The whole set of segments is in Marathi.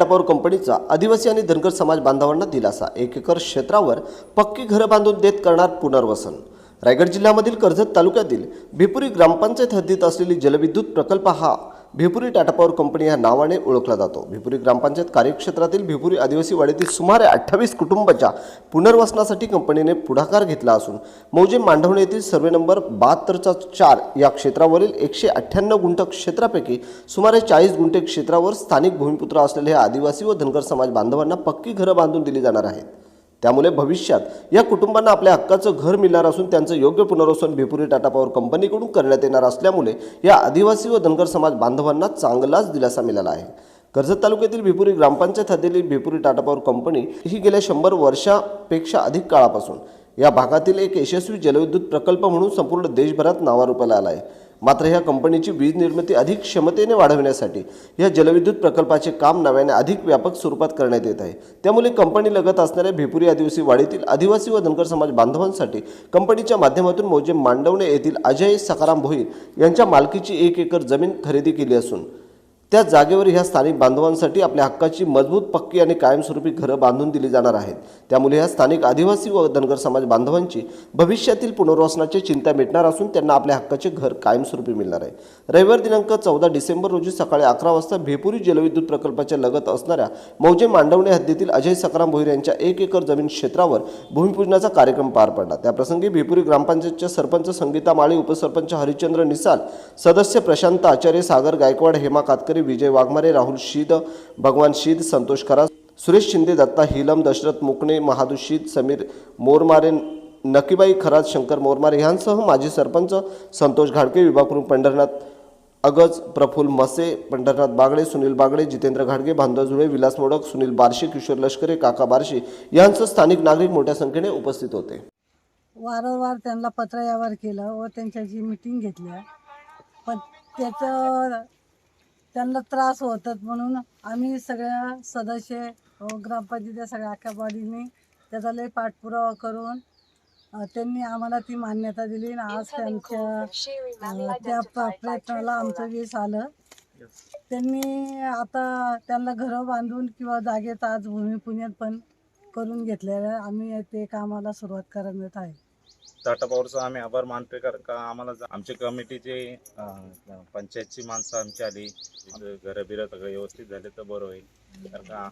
टाटा कंपनीचा आदिवासी आणि धनगर समाज बांधवांना दिलासा. एक एकर क्षेत्रावर पक्की घरं बांधून देत करणार पुनर्वसन. रायगड जिल्ह्यामधील कर्जत तालुक्यातील भिपुरी ग्रामपंचायत हद्दीत असलेली जलविद्युत प्रकल्प हा भिपुरी टाटा पॉवर कंपनी या नावाने ओळखला जातो. भिपुरी ग्रामपंचायत कार्यक्षेत्रातील भिपुरी आदिवासी वाडीतील सुमारे अठ्ठावीस कुटुंबाच्या पुनर्वसनासाठी कंपनीने पुढाकार घेतला असून मौजे मांडवणे येथील सर्वे नंबर बहात्तरचा चार या क्षेत्रावरील एकशे अठ्ठ्याण्णव गुंठ क्षेत्रापैकी सुमारे चाळीस गुंठे क्षेत्रावर स्थानिक भूमिपुत्र असलेले हे आदिवासी व धनगर समाज बांधवांना पक्की घरं बांधून दिली जाणार आहेत. त्यामुळे भविष्यात या कुटुंबांना आपल्या हक्काचं घर मिळणार असून त्यांचं योग्य पुनर्वसन भिपुरी टाटा पॉवर कंपनीकडून करण्यात येणार असल्यामुळे या आदिवासी व धनगर समाज बांधवांना चांगलाच दिलासा मिळाला आहे. कर्जत तालुक्यातील भिपुरी ग्रामपंचायत हद्दीतील भिपुरी टाटा पॉवर कंपनी ही गेल्या शंभर वर्षापेक्षा अधिक काळापासून या भागातील एक यशस्वी जलविद्युत प्रकल्प म्हणून संपूर्ण देशभरात नावारूपाला आला आहे. मात्र ह्या कंपनीची वीज निर्मिती अधिक क्षमतेने वाढविण्यासाठी या जलविद्युत प्रकल्पाचे काम नव्याने अधिक व्यापक स्वरूपात करण्यात येत आहे. त्यामुळे कंपनी लगत असणाऱ्या भिपुरी आदिवासी वाडीतील आदिवासी व धनगर समाज बांधवांसाठी कंपनीच्या माध्यमातून मौजे मांडवणे येथील अजय सकाराम भोईर यांच्या मालकीची एक एकर जमीन खरेदी केली असून त्या जागेवर ह्या स्थानिक बांधवांसाठी आपल्या हक्काची मजबूत पक्की आणि कायमस्वरूपी घरं बांधून दिली जाणार आहेत. त्यामुळे ह्या स्थानिक आदिवासी व धनगर समाज बांधवांची भविष्यातील पुनर्वसनाची चिंता मिटणार असून त्यांना आपल्या हक्काचे घर कायमस्वरूपी मिळणार आहे. रविवार दिनांक चौदा डिसेंबर रोजी सकाळी अकरा वाजता भेपुरी जलविद्युत प्रकल्पाच्या लगत असणाऱ्या मौजे मांडवणे हद्दीतील अजय सकाराम भोईर यांच्या एक एकर जमीन क्षेत्रावर भूमिपूजनाचा कार्यक्रम पार पडला. त्याप्रसंगी भेपुरी ग्रामपंचायतच्या सरपंच संगीता माळी उपसरपंच हरिचंद्र निसाल सदस्य प्रशांत आचार्य सागर गायकवाड हेमा कातकरी विजय वाघमारे राहुल शीद भगवान शीद संतोष खरा सुरेश शिंदे दत्ता हिलम दशरथ मुकणे महादू शीद समीर मोरमारे नकीबाई खरात शंकर मोरमारे यांसह माजी सरपंच संतोष घाडके विभाग पंढरनाथ अगज प्रफुल मसे पंढरनाथ बागडे सुनील बागडे जितेंद्र घाडगे भांदा जुळे विलास मोडक सुनील बारशे किशोर लष्करे काका बारशे यांसह स्थानिक नागरिक मोठ्या संख्येने उपस्थित होते. वारंवार त्यांना पत्रव्यवहार केलं व त्यांच्याशी मिटिंग घेतल्या. पण त्याचं त्यांना त्रास होतात म्हणून आम्ही सगळ्या सदस्य व ग्रामपंचायतीच्या सगळ्या अख्ख्या बॉडीने त्याचा लय पाठपुरावा करून त्यांनी आम्हाला ती मान्यता दिली आणि आज त्यांच्या त्या प्रयत्नाला आमचं यश आलं. त्यांनी आता त्यांना घरं बांधून किंवा जागेत आज भूमिपुजन पण करून घेतलेलं. आम्ही ते कामाला सुरुवात करण्यात आहे. टाटा पॉवरचा आम्ही आभार मानतोय कारण का आम्हाला आमच्या कमिटीचे पंचायतची माणसं आमची आली घरं बिरं सगळं व्यवस्थित झाले तर बरं होईल. कारण का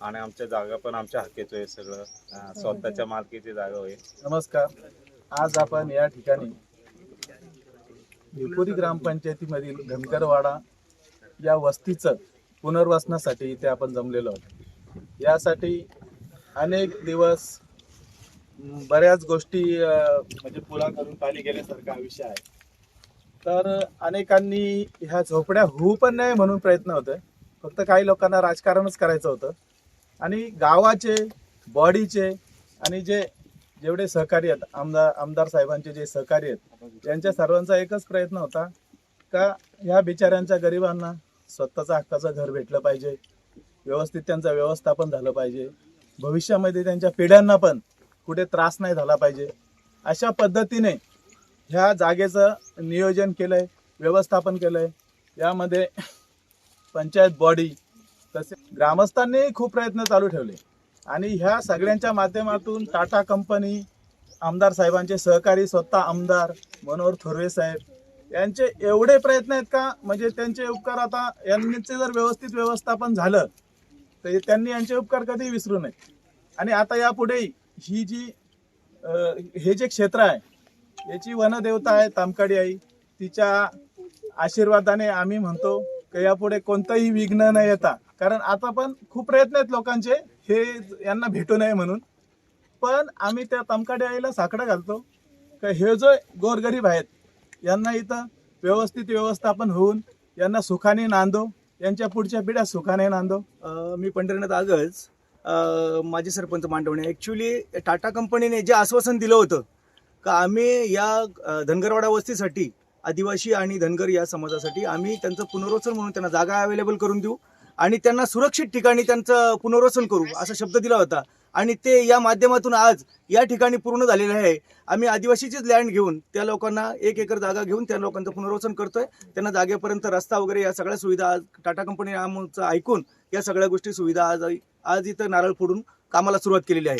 आणि आमच्या जागा पण आमच्या हक्कीच आहे सगळं. स्वतःच्या मालकीची जागा होईल. नमस्कार. आज आपण या ठिकाणी भिपुरी ग्रामपंचायतीमधील धनगरवाडा या वस्तीचं पुनर्वसनासाठी इथे आपण जमलेलो आहोत. यासाठी अनेक दिवस बऱ्याच गोष्टी म्हणजे पुलाखालून पाणी गेल्यासारखा विषय आहे. तर अनेकांनी ह्या झोपड्या होऊ पण नाही म्हणून प्रयत्न होतोय. फक्त काही लोकांना राजकारणच करायचं होतं. आणि गावाचे बॉडीचे आणि जे जेवढे सहकारी आहेत आमदार आमदार साहेबांचे जे सहकारी आहेत त्यांच्या सर्वांचा एकच प्रयत्न होता का ह्या बिचाऱ्यांच्या गरिबांना स्वतःचा हक्काचं घर भेटलं पाहिजे व्यवस्थित त्यांचं व्यवस्थापन झालं पाहिजे. भविष्यामध्ये त्यांच्या पिढ्यांना पण कुठे त्रास नाही झाला पाहिजे. अशा पद्धतीने ह्या जागेचं नियोजन केलं आहे व्यवस्थापन केलं आहे यामध्ये पंचायत बॉडी तसे ग्रामस्थांनी खूप प्रयत्न चालू ठेवले. आणि ह्या सगळ्यांच्या माध्यमातून टाटा कंपनी आमदार साहेबांचे सहकारी स्वतः आमदार मनोहर थोरवे साहेब यांचे एवढे प्रयत्न आहेत का? म्हणजे त्यांचे उपकार आता यांचे जर व्यवस्थित व्यवस्थापन झालं तर त्यांनी यांचे उपकार कधी विसरू नये. आणि आता यापुढेही ही जी हे जे क्षेत्र आहे याची वनदेवता आहे तामकाडी आई. तिच्या आशीर्वादाने आम्ही म्हणतो की यापुढे कोणतंही विघ्न न येता कारण आता पण खूप प्रयत्न आहेत लोकांचे हे यांना भेटू नये म्हणून. पण आम्ही त्या तमकाडी आईला साकडं घालतो का हे जो गोरगरीब आहेत यांना इथं व्यवस्थित व्यवस्थापन होऊन यांना सुखाने नांदो यांच्या पुढच्या पिढ्या सुखाने नांदो. मी पंढरीनाथ आगच माझे माजी सरपंच मांडवणे. ॲक्च्युली टाटा कंपनीने जे आश्वासन दिलं होतं का आम्ही या धनगरवाडा वस्तीसाठी आदिवासी आणि धनगर या समाजासाठी आम्ही त्यांचं पुनर्वसन म्हणून त्यांना जागा अवेलेबल करून देऊ आणि त्यांना सुरक्षित ठिकाणी त्यांचं पुनर्वसन करू असा शब्द दिला होता. आणि ते या माध्यमातून आज या ठिकाणी पूर्ण झालेलं आहे. आम्ही आदिवासीचीच लँड घेऊन त्या लोकांना एक एकर जागा घेऊन त्या लोकांचं पुनर्वसन करतोय. त्यांना जागेपर्यंत रस्ता वगैरे या सगळ्या सुविधा आज टाटा कंपनी आमचं ऐकून या सगळ्या गोष्टी सुविधा आज आज इथं नारळ फोडून कामाला सुरुवात केलेली आहे.